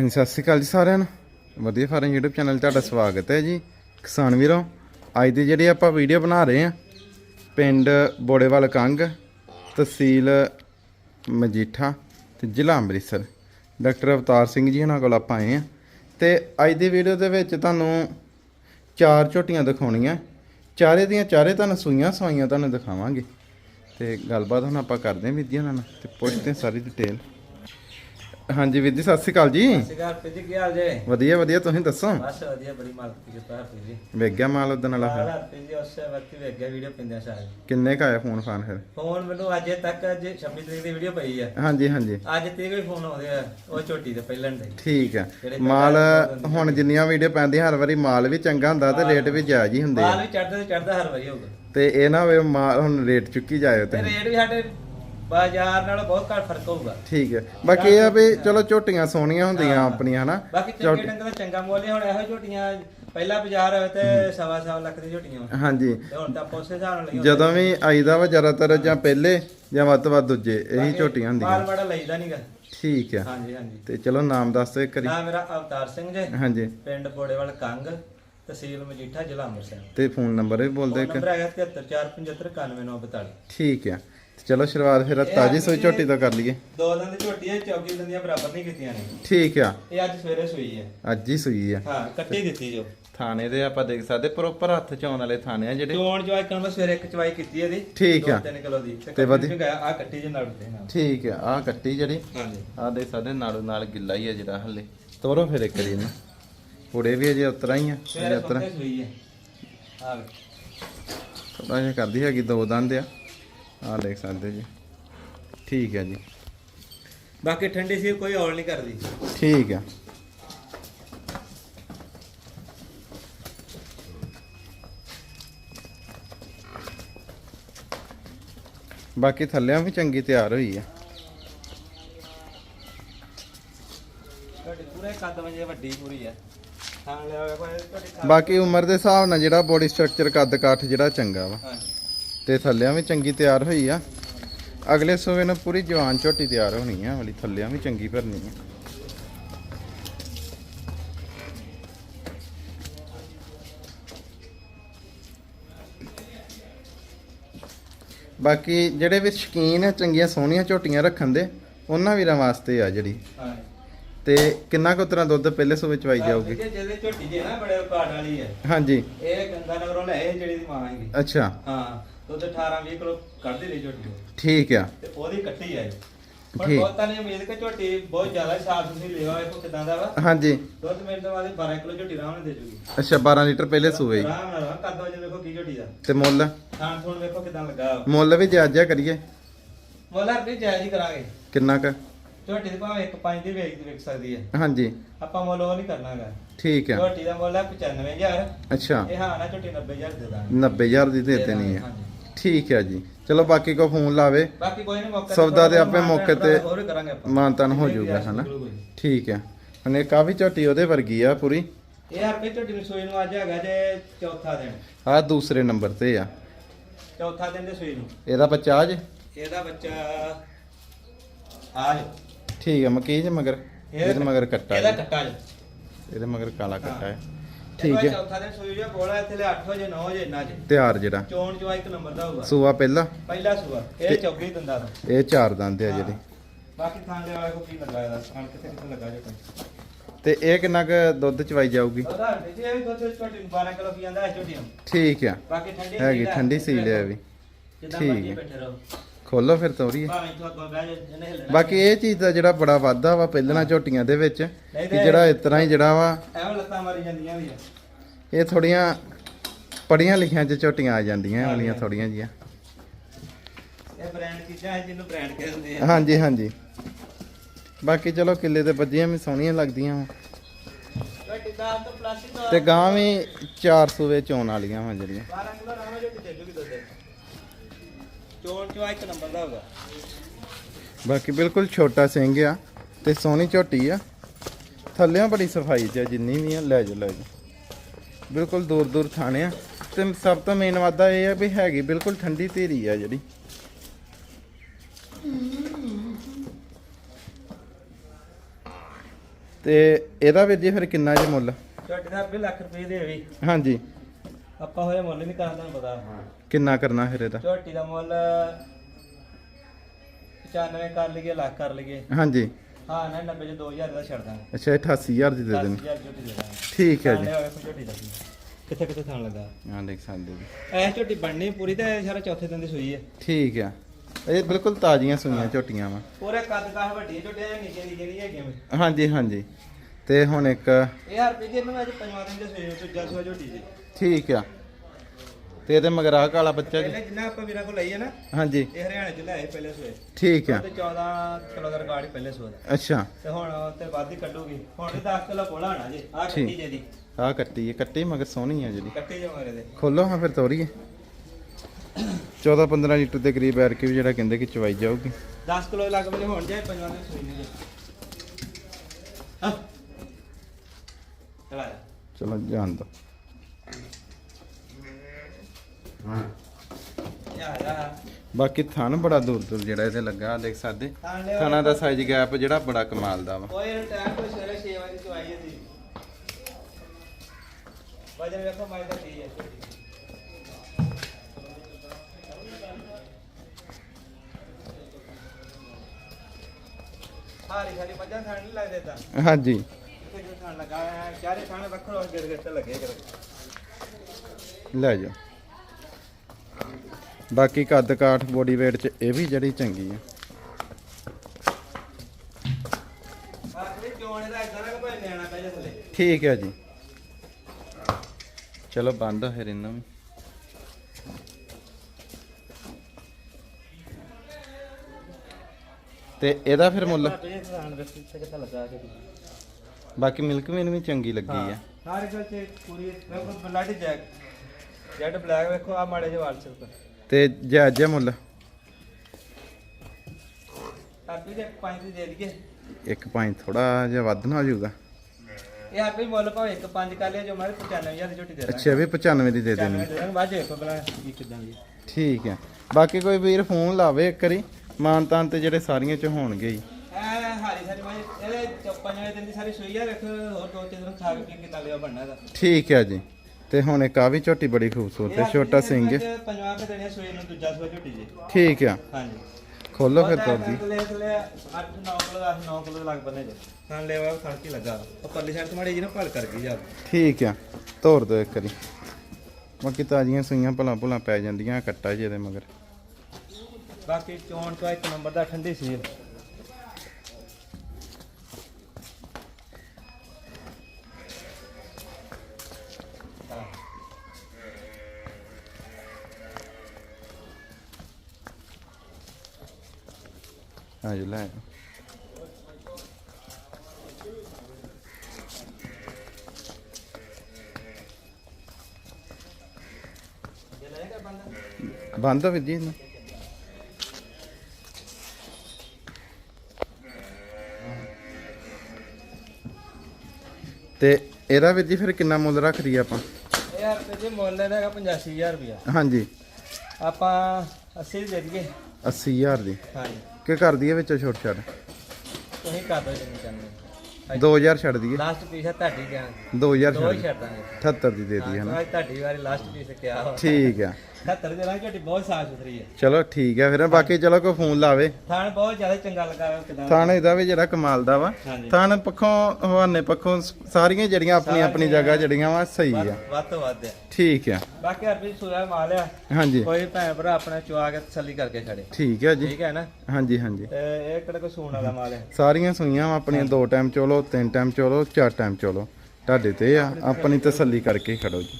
ਹਾਂਜੀ, ਸਤਿ ਸ਼੍ਰੀ ਅਕਾਲ ਜੀ ਸਾਰਿਆਂ ਨੂੰ। ਵਧੀਆ ਫਾਰਮ YouTube ਚੈਨਲ 'ਤੇ ਤੁਹਾਡਾ ਸਵਾਗਤ ਹੈ ਜੀ। ਕਿਸਾਨ ਵੀਰੋ, ਅੱਜ ਦੀ ਜਿਹੜੀ ਆਪਾਂ ਵੀਡੀਓ ਬਣਾ ਰਹੇ ਆ ਪਿੰਡ ਬੋੜੇਵਾਲ ਕੰਗ ਤਹਿਸੀਲ ਮਜੀਠਾ ਤੇ ਜ਼ਿਲ੍ਹਾ ਅੰਮ੍ਰਿਤਸਰ। ਡਾਕਟਰ ਅਵਤਾਰ ਸਿੰਘ ਜੀ ਉਹਨਾਂ ਕੋਲ ਆਪਾਂ ਆਏ ਆ ਤੇ ਅੱਜ ਦੀ ਵੀਡੀਓ ਦੇ ਵਿੱਚ ਤੁਹਾਨੂੰ ਚਾਰ ਝੋਟੀਆਂ ਦਿਖਾਉਣੀਆਂ। ਚਾਰੇ ਦੀਆਂ ਚਾਰੇ ਤੁਹਾਨੂੰ ਸੂਈਆਂ ਸਵਾਈਆਂ ਤੁਹਾਨੂੰ ਦਿਖਾਵਾਂਗੇ। ਤੇ ਗੱਲਬਾਤ ਹੁਣ ਆਪਾਂ ਕਰਦੇ ਹਾਂ ਵੀਰ ਨਾਲ ਤੇ ਪੁੱਛਦੇ ਹਾਂ ਸਾਰੀ ਡਿਟੇਲ ਹਾਂਜੀ ਵੀਰ ਜੀ ਸਤਿ ਸ਼੍ਰੀ ਅਕਾਲ ਜੀ। ਸਿਗਾਰ ਪੀ ਜੀ ਕੀ ਹਾਲ ਜੇ? ਵਧੀਆ ਵਧੀਆ ਤੁਸੀਂ ਦੱਸੋ? ਬਸ ਵਧੀਆ ਬੜੀ ਮਾਲਕ ਦੀ ਕਿਰਪਾ ਪੀ ਜੀ। ਵੇਖ ਗਿਆ ਮਾਲ ਉਦਣ ਵਾਲਾ ਫਿਰ? ਹਾਲਾ ਪੀ ਜੀ ਉਸੇ ਵਕਤ ਵੇਖ ਗਿਆ ਵੀਡੀਓ ਪਿੰਦਿਆ ਸ਼ਾਇਦ ਕਿੰਨੇ ਕ ਆਇਆ ਫੋਨ ਫਾਨ ਫਿਰ? ਫੋਨ ਮੈਨੂੰ ਅੱਜ ਤੱਕ ਅੱਜ 26 ਤਰੀਕ ਦੀ ਵੀਡੀਓ ਪਈ ਆ। ਹਾਂਜੀ ਹਾਂਜੀ। ਅੱਜ ਤੇ ਕੋਈ ਫੋਨ ਆਉਂਦੇ ਆ ਉਹ ਝੋਟੀ ਦੇ ਪਹਿਲਣ ਦੇ। ਠੀਕ ਜਿਹੜੇ ਮਾਲ ਹੁਣ ਜਿੰਨੀਆਂ ਵੀਡੀਓ ਪੈਂਦੀਆਂ ਹਰ ਵਾਰੀ ਮਾਲ ਵੀ ਚੰਗਾ ਹੁੰਦਾ ਤੇ ਰੇਟ ਵੀ ਜਾਇਜ਼ ਹੀ ਹੁੰਦੇ ਮਾਲ ਆ ਵੀ ਚੜਦਾ ਤੇ ਚੜਦਾ ਹਰ ਵਾਰੀ ਹੋਊਗਾ। ਤੇ ਇਹ ਨਾ ਹੋਵੇ ਮਾਲ ਹੁਣ ਰੇਟ ਚੁੱਕੀ ਜਾਇਓ ਤੇ ਤੇ ਰੇਟ ਵੀ ਸਾਡੇ ਬਾਜ਼ਾਰ ਨਾਲੋਂ ਬਹੁਤ ਘੱਟ ਫ਼ਰਕ ਹੋਊਗਾ। ਠੀਕ ਹੈ। ਬਾਕੀ ਇਹ ਆ ਵੀ ਚਲੋ ਝੋਟੀਆਂ ਸੋਹਣੀਆਂ ਹੁੰਦੀਆਂ ਆਪਣੀਆਂ ਹਨਾ? ਬਾਕੀ ਚੰਗੇ ਡੰਗ ਦਾ ਚੰਗਾ ਮੁੱਲ ਹੈ ਹੁਣ ਇਹੋ ਝੋਟੀਆਂ ਪਹਿਲਾ ਬਾਜ਼ਾਰ ਤੇ ਸਵਾ ਸਵਾ ਲੱਖ ਦੀ ਝੋਟੀਆਂ। ਹਾਂਜੀ। ਤੇ ਹੁਣ ਤਾਂ ਆਪਾਂ ਉਸੇ ਹਿਸਾਬ ਨਾਲ ਲਈਆਂ ਜਦੋਂ ਵੀ ਆਈਦਾ ਵਾ ਜ਼ਿਆਦਾਤਰ ਜਾਂ ਪਹਿਲੇ ਜਾਂ ਵੱਧ ਤੋਂ ਵੱਧ ਦੂਜੇ ਇਹੀ ਝੋਟੀਆਂ ਮਾਲ ਹੁੰਦੀਆਂ ਮਾੜਾ ਲਈਦਾ ਨਹੀਂਗਾ ਠੀਕ ਹੈ। ਹਾਂਜੀ ਹਾਂਜੀ। ਤੇ ਚਲੋ ਨਾਮ ਦੱਸ ਦਿਓ ਇੱਕ ਵਾਰੀ। ਨਾਮ ਮੇਰਾ ਅਵਤਾਰ ਸਿੰਘ ਜੇ। ਹਾਂਜੀ। ਪਿੰਡ ਬੋੜੇਵਾਲ ਕੰਗ ਤਹਿਸੀਲ ਮਜੀਠਾ ਜ਼ਿਲ੍ਹਾ ਅੰਮ੍ਰਿਤਸਰ। ਤੇ ਫੋਨ ਨੰਬਰ ਵੀ ਬੋਲ ਦਿਓ ਨੰਬਰ ਹੈਗਾ 7345599942 ਠੀਕ ਹੈ। ਚਲੋ ਸ਼ੁਰੂਆਤ ਫਿਰ ਤਾਜੀ ਸੋਈ ਝੋਟੀ ਤੋਂ ਕਰ ਲਈਏ। ਦੋ ਦੰਦ ਝੋਟੀ ਹੈ ਚੌਕੀ ਦੰਦੀਆਂ ਬਰਾਬਰ ਨਹੀਂ ਕੀਤੀਆਂ ਨੇ। ਠੀਕ ਆ। ਇਹ ਅੱਜ ਸਵੇਰੇ ਸੂਈ ਹੈ ਅੱਜ ਹੀ ਸੂਈ ਆ। ਹਾਂ ਕੱਟੀ ਦਿੱਤੀ ਜੋ। ਥਾਣੇ ਦੇ ਆਪਾਂ ਦੇਖ ਸਕਦੇ ਪ੍ਰੋਪਰ ਹੱਥ ਚ ਆਉਣ ਵਾਲੇ ਥਾਣੇ ਆ ਜਿਹੜੇ। ਚੋਣ ਚਵਾਈ ਕਰਨ ਮੈਂ ਸਵੇਰੇ ਇੱਕ ਚਵਾਈ ਕੀਤੀ ਇਹਦੀ। ਠੀਕ ਆ। 3 ਕਿਲੋ ਦੀ। ਤੇ ਵਧੀ- ਕੱਟੀ ਗਿਆ ਆ ਕੱਟੀ ਜੇ ਨਾਲ ਦੇ ਨਾਲ। ਠੀਕ ਆ ਆ ਕੱਟੀ ਜਿਹੜੀ। ਹਾਂਜੀ। ਆ ਦੇਖ ਸਕਦੇ ਨਾਲੋਂ ਨਾਲ ਗਿੱਲਾ ਹੀ ਆ ਜਿਹੜਾ ਹੱਲੇ। ਤੋਰੋ ਫਿਰ ਇੱਕ ਵਾਰੀ ਇਹਨੂੰ। ਪੁੜੇ ਵੀ ਅਜੇ ਉਤਰਾ ਹੀ ਆ ਅਜੇ ਉਤਰਾ। ਸੁੱਤੇ ਸੂਈ ਹੈ ਆ ਥੋੜਾ ਜਿਹਾ ਕਰਦੀ ਹੈਗੀ ਦੋ ਦੰਦ ਆ। ਆ ਦੇਖ ਸਕਦੇ ਜੀ। ਠੀਕ ਆ ਜੀ। ਬਾਕੀ ਠੰਡੀ ਸੀ ਕੋਈ ਔਲ ਨਹੀਂ ਕਰਦੀ। ਠੀਕ ਆ ਬਾਕੀ ਥੱਲਿਆਂ ਵੀ ਚੰਗੀ ਤਿਆਰ ਹੋਈ ਆ ਤੁਹਾਡੀ ਪੂਰੇ ਕੱਦ ਵਜੇ ਵੱਡੀ ਪੂਰੀ ਹੈ। ਹਾਂ ਲਿਆ ਹੋਇਆ ਕੋਈ ਤੁਹਾਡੀ ਖਾ- ਬਾਕੀ ਉਮਰ ਦੇ ਹਿਸਾਬ ਨਾਲ ਜਿਹੜਾ ਬੋਡੀ ਸਟਰਕਚਰ ਕੱਦ ਕਾਠ ਜਿਹੜਾ ਚੰਗਾ ਵਾ। ਹਾਂਜੀ। ਤੇ ਥੱਲਿਆਂ ਵੀ ਚੰਗੀ ਤਿਆਰ ਹੋਈ ਆ। ਅਗਲੇ ਸੂਵੇ ਨੂੰ ਪੂਰੀ ਜਵਾਨ ਝੋਟੀ ਤਿਆਰ ਹੋਣੀ ਆ ਵਾਲੀ ਥੱਲਿਆਂ ਵੀ ਚੰਗੀ ਭਰਨੀ ਆ। ਬਾਕੀ ਜਿਹੜੇ ਵੀ ਸ਼ਕੀਨ ਆ ਚੰਗੀਆਂ ਸੋਹਣੀਆਂ ਝੋਟੀਆਂ ਰੱਖਣ ਦੇ ਉਹਨਾਂ ਵੀਰਾਂ ਵਾਸਤੇ ਆ ਜਿਹੜੀ। ਤੇ ਕਿੰਨਾ ਕੁ ਤਰ੍ਹਾਂ ਦੁੱਧ ਪਹਿਲੇ ਸੂਵੇ ਚ ਵਾਈ ਜਾਊਗੀ? ਜੇ ਜਿਹਦੇ ਝੋਟੀ ਜੇ ਨਾ ਬੜੇ ਕਾਟ ਵਾਲੀ ਹੈ। ਹਾਂਜੀ। ਇਹ ਗੰਗਾ ਨਗਰੋਂ ਲੈ ਇਹ ਜਿਹੜੀ ਦੀ ਮਾਂ ਹੈਗੀ। ਅੱਛਾ। ਹਾਂ। ਦੁੱਧ 18 20 ਕਿਲੋ ਕੱਢਦੀ ਰਹੀ ਝੋਟੀ ਠੀਕ ਆ। ਤੇ ਉਹਦੀ ਕੱਟੀ ਹੈ ਪਰ ਠੀਕ। ਬਹੁਤਾਂ ਨੇ ਉਮੀਦ ਕਿ ਝੋਟੀ ਬਹੁਤ ਜ਼ਿਆਦਾ ਸਾਫ਼ ਸੁਥਰੀ ਲਿਆ ਹੋਇਆ ਕੋ ਕਿਦਾਂ ਦਾ ਵਾ। ਹਾਂਜੀ। ਦੁੱਧ ਮੇਰੇ ਤੋਂ ਬਾਅਦ 12 ਕਿਲੋ ਝੋਟੀ ਆਰਾਮ ਨਾਲ ਦੇ ਜੂਗੀ। ਅੱਛਾ 12 ਲੀਟਰ ਪਹਿਲੇ ਹੀ। ਆਰਾਮ ਨਾਲ ਕੱਦ ਵਜੇ ਵੇਖੋ ਕੀ ਝੋਟੀ ਦਾ। ਤੇ ਮੁੱਲ? ਖਾਣ ਥੋਣ ਵੇਖੋ ਕਿਦਾਂ ਲੱਗਾ ਮੁੱਲ ਵੀ ਜਾਇਜ਼ਾ ਕਰੀਏ। ਮੋਲਾ ਵੀ ਜਾਇਜ਼ ਹੀ ਕਰਾਂਗੇ। ਕਿੰਨਾ ਕੁ? ਝੋਟੀ ਦੇ ਭਾਵੇਂ ਇੱਕ ਪੰਜ ਦੀ ਵੇਚ ਵਿਕ ਸਕਦੀ ਹੈ ਹਾਂਜੀ। ਆਪਾਂ ਮੁੱਲ ਉਹ ਨਹੀਂ ਕਰਨਾਗਾ। ਠੀਕ ਆ। ਝੋਟੀ ਦਾ ਮੁੱਲ ਹੈ 95000 ਅੱਛਾ। ਇਹ ਹਾਂ ਨਾ ਝੋਟੀ 90000 ਦੇ ਦਾਂਗੇ। 90000 ਦੀ ਦੇ ਦੇਣੀ ਆ। ਹਾਂਜੀ। ਠੀਕ ਹੈ ਜੀ। ਚਲੋ ਬਾਕੀ ਕੋ ਫੋਨ ਲਾਵੇ। ਬਾਕੀ ਕੋਈ ਨਹੀਂ ਮੌਕੇ ਸੌਦਾ ਤੇ ਆਪੇ ਮੌਕੇ ਤੇ ਹੋਰ ਕਰਾਂਗੇ ਆਪਾਂ। ਮਾਨਤਨ ਹੋ ਜਾਊਗਾ ਹਨਾ? ਠੀਕ ਹੈ ਹਨੇ ਕਾਫੀ ਝੋਟੀ ਉਹਦੇ ਵਰਗੀ ਆ ਪੂਰੀ। ਇਹ ਹਰ ਪੇ ਝੋਟੀ ਨੂੰ ਸੂਈ ਨੂੰ ਅੱਜ ਹੈਗਾ ਜੇ ਚੌਥਾ ਦਿਨ। ਆ ਦੂਸਰੇ ਨੰਬਰ ਤੇ ਆ। ਚੌਥਾ ਦਿਨ ਦੇ ਸੂਈ ਨੂੰ। ਇਹਦਾ ਬੱਚਾ ਅੱਜ ਇਹਦਾ ਬੱਚਾ ਆ ਜੋ। ਠੀਕ ਹੈ ਮਕੀਜ ਮਗਰ। ਇਹਦੇ ਮਗਰ ਕੱਟਾ ਇਹਦਾ। ਕੱਟਾ ਜੋ। ਇਹਦੇ ਮਗਰ ਕਾਲਾ ਕੱਟਾ ਹੈ। ਠੀਕ ਹੈ। ਚੌਥਾ ਦਿਨ ਸੂਈ ਜੋ ਬੋਲਾ ਇੱਥੇ ਲੈ 8 ਵਜੇ 9 ਵਜੇ ਇੰਨਾ ਜੇ। ਤਿਆਰ ਜਿਹੜਾ। ਚੋਣ ਚਵਾ ਇੱਕ ਨੰਬਰ ਦਾ ਹੋਊਗਾ। ਸੂਆ ਪਹਿਲਾ? ਪਹਿਲਾ ਸੂਆ ਇਹ ਚੌਕੀ ਦੰਦਾ ਦਾ ਇਹ ਚਾਰ ਦੰਦ ਆ ਜਿਹੜੇ। ਬਾਕੀ ਥਾਂ ਦੇ ਵਾਲੇ ਕੋ ਕੀ ਲੱਗਾ ਇਹਦਾ? ਖਾਣ ਕਿੱਥੇ ਕਿੱਥੇ ਲੱਗਾ ਜੇ ਕੋਈ? ਤੇ ਇਹ ਕਿੰਨਾ ਕੁ ਦੁੱਧ ਚਵਾਈ ਜਾਊਗੀ? ਉਹਦਾ ਜੀ ਇਹ ਵੀ ਦੁੱਧ ਝੋਟੀ ਨੂੰ 12 ਕਿਲੋ ਪੀ ਜਾਂਦਾ ਹੈ ਝੋਟੀ ਨੂੰ ਠੀਕ ਆ। ਬਾਕੀ ਠੰਡੀ ਹੈਗੀ ਠੰਡੀ ਸੀਲ ਹੈ ਵੀ। ਠੀਕ ਖੋਲੋ ਫਿਰ ਤੋਰੀਏ। ਬਾਕੀ ਇਹ ਚੀਜ਼ ਦਾ ਜਿਹੜਾ ਬੜਾ ਵਾਧਾ ਵਾ ਪਹਿਲਣਾ ਝੋਟੀਆਂ ਦੇ ਵਿੱਚ ਕਿ ਜਿਹੜਾ ਇਸ ਤਰ੍ਹਾਂ ਹੀ ਜਿਹੜਾ ਵਾ। ਐਵੇਂ ਲੱਤਾਂ ਮਾਰੀ ਜਾਂਦੀਆਂ ਵੀ ਆ। ਇਹ ਥੋੜੀਆਂ ਪੜੀਆਂ ਲਿਖੀਆਂ ਚ ਝੋਟੀਆਂ ਆ ਜਾਂਦੀਆਂ ਵਾਲੀਆਂ ਥੋੜੀਆਂ ਜੀਆਂ। ਇਹ ਬ੍ਰਾਂਡ ਚੀਜ਼ਾਂ ਹੈ ਜਿਹਨੂੰ ਬ੍ਰਾਂਡ ਕਹਿੰਦੇ ਆ। ਹਾਂਜੀ ਹਾਂਜੀ। ਬਾਕੀ ਚਲੋ ਕਿੱਲੇ ਤੇ ਵੱਜੀਆਂ ਵੀ ਸੋਹਣੀਆਂ ਲੱਗਦੀਆਂ ਵਾ। ਦਾ ਤਾਂ ਦਾ ਗਾਂ ਵੀ 400 ਵਿੱਚ ਆਉਣ ਵਾਲੀਆਂ ਵਾ ਜਿਹੜੀਆਂ। 12 ਕਿਲੋ ਰਾਮਾ ਝੋਟੀ ਦੇ ਜੂਗੀ ਦੁੱਧ ਚੋਣ ਚਵਾ ਇੱਕ ਨੰਬਰ ਦਾ ਹੋਗਾ ਬਾਕੀ ਬਿਲਕੁਲ ਛੋਟਾ ਸਿੰਘ ਆ ਤੇ ਸੋਹਣੀ ਝੋਟੀ ਆ। ਥੱਲਿਆਂ ਬੜੀ ਸਫ਼ਾਈ ਚ ਆ, ਜਿੰਨੀ ਵੀ ਆ ਲੈ ਜਾ ਲੈ ਜਾ ਬਿਲਕੁਲ ਦੂਰ ਦੂਰ ਥਾਣੇ ਆ। ਤੇ ਸਭ ਤੋਂ ਮੇਨ ਵਾਦਾ ਇਹ ਆ ਵੀ ਹੈਗੀ ਬਿਲਕੁਲ ਠੰਡੀ ਧੀਰੀ ਆ ਜਿਹੜੀ। ਤੇ ਇਹਦਾ ਵੀਰ ਜੀ ਫਿਰ ਕਿੰਨਾ ਜੇ ਮੁੱਲ? ਝੋਟੀ ਦਾ ਵੀ ਲੱਖ ਰੁਪਏ ਦੇ ਵੀ। ਹਾਂਜੀ। ਆਪਾਂ ਹੋਇਆ ਮੁੱਲ ਨਹੀਂ ਕਰਦਾ ਤੁਹਾਨੂੰ ਪਤਾ। ਕਿੰਨਾ ਕਰਨਾ ਫਿਰ ਇਹਦਾ? ਝੋਟੀ ਦਾ ਮੁੱਲ 95 ਕਰ ਲਈਏ ਲੱਖ ਕਰ ਲਈਏ। ਹਾਂਜੀ। ਹਾਂ ਨਾ 90 ਚ 2000 ਦਾ ਛੱਡ ਦਾਂਗੇ ਅੱਛਾ 88000 ਦੀ ਦੇ ਦੇਣੀ। 10000 ਝੋਟੀ ਦੇ ਦਾਂਗੇ। ਠੀਕ ਹੈ ਜੀ। ਨਾਲੇ ਹੋਇਆ ਝੋਟੀ ਦਾ ਕਿੱਥੇ ਕਿੱਥੇ ਥਾਣ ਲੱਗਾ? ਹਾਂ ਦੇਖ ਸਕਦੇ ਜੀ ਐ ਝੋਟੀ ਬਣਨੀ ਪੂਰੀ ਤੇ ਸਾਰਾ ਚੌਥੇ ਦਿਨ ਦੀ ਸੂਈ ਹੈ। ਠੀਕ ਆ। ਇਹ ਬਿਲਕੁਲ ਤਾਜ਼ੀਆਂ ਸੂਈਆਂ ਝੋਟੀਆਂ ਵਾ। ਪੂਰੇ ਕੱਦ ਕਾਹ ਵੱਡੀ ਝੋਟੀ ਐ ਨਿੱਕੇ ਨਿੱਕੇ ਨਹੀਂ ਵੀ। ਹਾਂਜੀ ਹਾਂਜੀ। ਤੇ ਹੁਣ ਇੱਕ ਇਹ ਹਰ ਰੁਪਏ ਜੀ ਨੂੰ ਅੱਜ ਪੰਜਵਾਂ ਦਿਨ ਦੇ ਸੂਈ ਤੋਂ ਜੱਜ ਸੂਆ ਝੋਟੀ ਜੀ ਠੀਕ ਆ। ਤੇ ਇਹਦੇ ਮਗਰਾ ਕਾਲਾ ਬੱਚਾ ਜੀ। ਪਹਿਲੇ ਜਿੰਨਾ ਆਪਾਂ ਵੀਰਾਂ ਕੋਲ ਲਈ ਹੈ ਨਾ ਹਾਂਜੀ। ਇਹ ਹਰਿਆਣੇ ਚ ਲਿਆਏ ਪਹਿਲੇ ਸੂਏ। ਠੀਕ ਆ। ਤੇ 14 ਕਿਲੋ ਦਾ ਰਿਕਾਰਡ ਹੀ ਪਹਿਲੇ ਸੂਏ ਦਾ। ਅੱਛਾ। ਤੇ ਹੁਣ ਤੇ ਵੱਧ ਹੀ ਕੱਢੂਗੀ। ਹੁਣ ਵੀ 10 ਕਿਲੋ ਕੋਲਾ ਆਣਾ ਜੀ ਆਹ ਠੀਕ। ਕੱਟੀ ਜੇ ਦੀ। ਆ ਕੱਟੀ ਹੈ ਕੱਟੀ ਮਗਰ ਸੋਹਣੀ ਆ ਜਿਹੜੀ। ਕੱਟੀ ਜੇ ਮਾਰੇ ਦੇ ਖੋਲੋ ਹਾਂ ਫਿਰ ਤੋਰੀਏ। 14 15 ਲੀਟਰ ਦੇ ਕਰੀਬ ਐਰ ਵੀ ਜਿਹੜਾ ਕਹਿੰਦੇ ਕਿ ਚਵਾਈ ਜਾਊਗੀ। 10 ਕਿਲੋ ਲੱਗ ਬਲੇ ਹੁਣ ਜਾਏ ਪੰਜਵਾਂ ਦਿਨ ਸੂਈ ਨੇ ਹਾਂ। ਚਲਾ ਜਾ। ਚਲੋ ਜਾਣ ਦੋ। ਬਾਕੀ ਥਣ ਬੜਾ ਦੂਰ ਦੂਰ ਜਿਹੜਾ ਇਹਦੇ ਲੱਗਾ ਦੇਖ ਸਕਦੇ। ਥਣਾ ਦਾ ਸਾਈਜ਼ ਗੈਪ ਜਿਹੜਾ ਬੜਾ ਕਮਾਲ ਦਾ ਵਾ। ਕੋਈ ਟਾਈਮ ਕੋਈ ਸਵੇਰੇ 6 ਵਜੇ ਤੋਂ ਆਈ ਸੀ ਵਜਨ ਵੇਖੋ ਮਾਈ ਦਾ ਕੀ ਹੈ ਸਾਰੀ ਸਾਰੀ ਮੱਝਾਂ ਖਾਣ ਨਹੀਂ ਲੱਗਦੇ ਤਾਂ। ਹਾਂਜੀ। ਇੱਥੇ ਜੋ ਖਾਣ ਲੱਗਾ ਹੈ ਚਾਰੇ ਖਾਣੇ ਵੱਖਰੋ ਗਿਰ ਗਿਰ ਤੇ ਲੱਗੇ ਕਰ। ਲੈ ਜਾਓ। ਬਾਕੀ ਕੱਦ ਕਾਠ ਬੋਡੀ weight ਚ ਇਹ ਵੀ ਜਿਹੜੀ ਚੰਗੀ ਆ। ਠੀਕ ਹੈ ਜੀ। ਚਲੋ ਬੰਦ ਫਿਰ ਇਹਨਾਂ ਵੀ। ਤੇ ਇਹਦਾ ਫਿਰ ਮੁੱਲ? ਬਾਕੀ ਮਿਲਕ ਮੇਨ ਵੀ ਚੰਗੀ ਲੱਗੀ ਆ। ਸਾਰੇ ਕੋਲ ਤੇ ਪੂਰੀ ਵੇਖੋ ਜੈਕ ਜੈਟ ਬਲੈਕ ਵੇਖੋ ਆ ਮਾੜੇ ਜਿਹੇ ਵਾਲ ਸਿਰ ਤੇ ਜਾਇਜ਼ ਜਿਹਾ ਮੁੱਲ। ਆਪੀ ਦੇ ਪੰਜ ਦੀ ਦੇ ਦਈਏ। ਇੱਕ ਪੰਜ ਥੋੜਾ ਜਿਹਾ ਵੱਧ ਨਾ ਹੋ ਜਾਊਗਾ। ਇਹ ਆਪੀ ਮੁੱਲ ਭਾਵੇਂ ਇੱਕ ਪੰਜ ਕਰ ਲਿਆ ਜੋ ਮਾਰੇ 95000 ਦੀ ਝੋਟੀ ਦੇ ਦਾਂਗੇ ਅੱਛਾ ਵੀ 95 ਦੀ ਦੇ ਦੇਣੀ। 95 ਦੇ ਦਾਂਗੇ ਬਾਅਦ ਵੇਖੋ ਬਲਾ ਕੀ ਕਿਦਾਂ ਦੀ ਠੀਕ ਹੈ। ਬਾਕੀ ਕੋਈ ਵੀਰ ਫੋਨ ਲਾਵੇ ਇੱਕ ਵਾਰੀ ਮਾਨ ਤਾਨ ਤੇ ਜਿਹੜੇ ਸਾਰੀਆਂ ਚ ਹੋਣਗੇ ਹੀ ਦਾ ਠੀਕ ਹੈ ਜੀ। ਤੇ ਹੁਣ ਇੱਕ ਆ ਵੀ ਝੋਟੀ ਬੜੀ ਖੂਬਸੂਰਤ ਹੈ ਛੋਟਾ ਸਿੰਘ ਪੰਜਵਾਂ ਤੇ ਦੇਣੀ ਆ ਸੂਈ ਨੂੰ ਦੂਜਾ ਸੂਆ ਝੋਟੀ ਜੀ। ਠੀਕ ਆ। ਹਾਂਜੀ। ਖੋਲੋ ਫਿਰ ਤੋਰਦੀ ਲੈ ਲੈ 8 9 ਕਿਲੋ 8 9 ਕਿਲੋ ਲੱਗ ਬੰਨੇ ਜੇ। ਖਾਣ ਲੈ ਵਾ ਖੜ ਕੇ ਲੱਗਾ। ਉਹ ਪਰਲੀ ਸਾਈਡ ਤੋਂ ਮਾੜੀ ਜੀ ਨਾ ਭਲ ਕਰ ਗਈ ਜਾ। ਠੀਕ ਆ ਤੋਰ ਦੋ ਇੱਕ ਵਾਰੀ। ਬਾਕੀ ਤਾਜ਼ੀਆਂ ਸੂਈਆਂ ਭਲਾ ਭੁਲਾ ਪੈ ਜਾਂਦੀਆਂ ਕੱਟਾ ਜਿਹਦੇ ਮਗਰ। ਬਾਕੀ ਚੋਣ ਤੋਂ ਇੱਕ ਨੰਬਰ ਦਾ ਠੰਡੀ ਸੀ ਇਹ ਲੈ ਕੇ ਬੰਦਾ ਵੀਰ ਜੀ ਇਹਨੂੰ। ਤੇ ਇਹਦਾ ਵੀਰ ਜੀ ਫਿਰ ਕਿੰਨਾ ਮੁੱਲ ਰੱਖਦੀ ਆਪਾਂ? ਇਹ ਯਾਰ ਤੇ ਜੀ ਮੁੱਲ ਇਹਦਾ ਹੈਗਾ 85000 ਰੁਪਇਆ। ਹਾਂਜੀ। ਆਪਾਂ 80 ਦੇ ਦਈਏ। 80000 ਦੀ। ਹਾਂਜੀ। ਕਿ ਕਰ ਦਈਏ ਵਿੱਚੋਂ ਛੋਟ ਛੱਡ ਤੁਸੀਂ ਕਰ ਦੋ ਜਿੰਨੀ ਚਾਹੁੰਦੇ 2000 ਛੱਡ ਦਈਏ। ਲਾਸਟ ਪੀਸ ਹੈ ਤੁਹਾਡੀ ਜਾਨ 2000 ਦੋ ਹੀ ਛੱਡ ਦਾਂਗੇ 78 ਦੀ ਦੇ ਦਈਏ ਹਨਾ? ਅੱਜ ਤੁਹਾਡੀ ਵਾਰੀ ਲਾਸਟ ਪੀਸ ਕਿਹਾ ਠੀਕ ਆ। 78 ਦੇ ਰੰਗ ਝੋਟੀ ਬਹੁਤ ਸਾਫ਼ ਸੁਥਰੀ ਹੈ। ਚਲੋ ਠੀਕ ਆ ਫਿਰ ਬਾਕੀ ਚਲੋ ਕੋਈ ਫੋਨ ਲਾਵੇ। ਥਾਣ ਬਹੁਤ ਜ਼ਿਆਦਾ ਚੰਗਾ ਲੱਗਾ ਕਿਦਾਂ ਥਾਣ ਇਹਦਾ ਵੀ ਜਿਹੜਾ ਕਮਾਲ ਦਾ ਵਾ। ਹਾਂਜੀ। ਥਾਣ ਪੱਖੋਂ ਹਵਾਨੇ ਪੱਖੋਂ ਸਾਰੀਆਂ ਜਿਹੜੀਆਂ ਆਪਣੀ ਆਪਣੀ ਜਗ੍ਹਾ ਜਿਹੜੀਆਂ ਵਾ ਸਹੀ ਆ। ਵੱਧ ਤੋਂ ਵੱਧ ਹੈ। ਠੀਕ ਆ। ਬਾਕੀ ਵੀ ਸੂਆ ਮਾਲ ਆ। ਹਾਂਜੀ। ਕੋਈ ਭੈਣ ਭਰਾ ਆਪਣਾ ਚੁਆ ਕੇ ਤਸੱਲੀ ਕਰਕੇ ਛੜੇ ਠੀਕ ਹੈ ਜੀ। ਠੀਕ ਹੈ ਨਾ? ਹਾਂਜੀ ਹਾਂਜੀ। ਤੇ ਇਹ ਕਿਹੜਾ ਕੋਈ ਸੂਣ ਵਾਲਾ ਮਾਲ ਹੈ? ਸਾਰੀਆਂ ਸੂਈਆਂ ਵਾਂ ਆਪਣੀਆਂ ਦੋ ਟਾਈਮ ਚੋਲੋ ਤਿੰਨ ਟਾਈਮ ਚੋਲੋ ਚਾਰ ਟਾਈਮ ਚੋਲੋ। ਤੁਹਾਡੇ ਤੇ ਆ ਆਪਣੀ ਤਸੱਲੀ ਕਰਕੇ ਖੜੋ ਜੀ।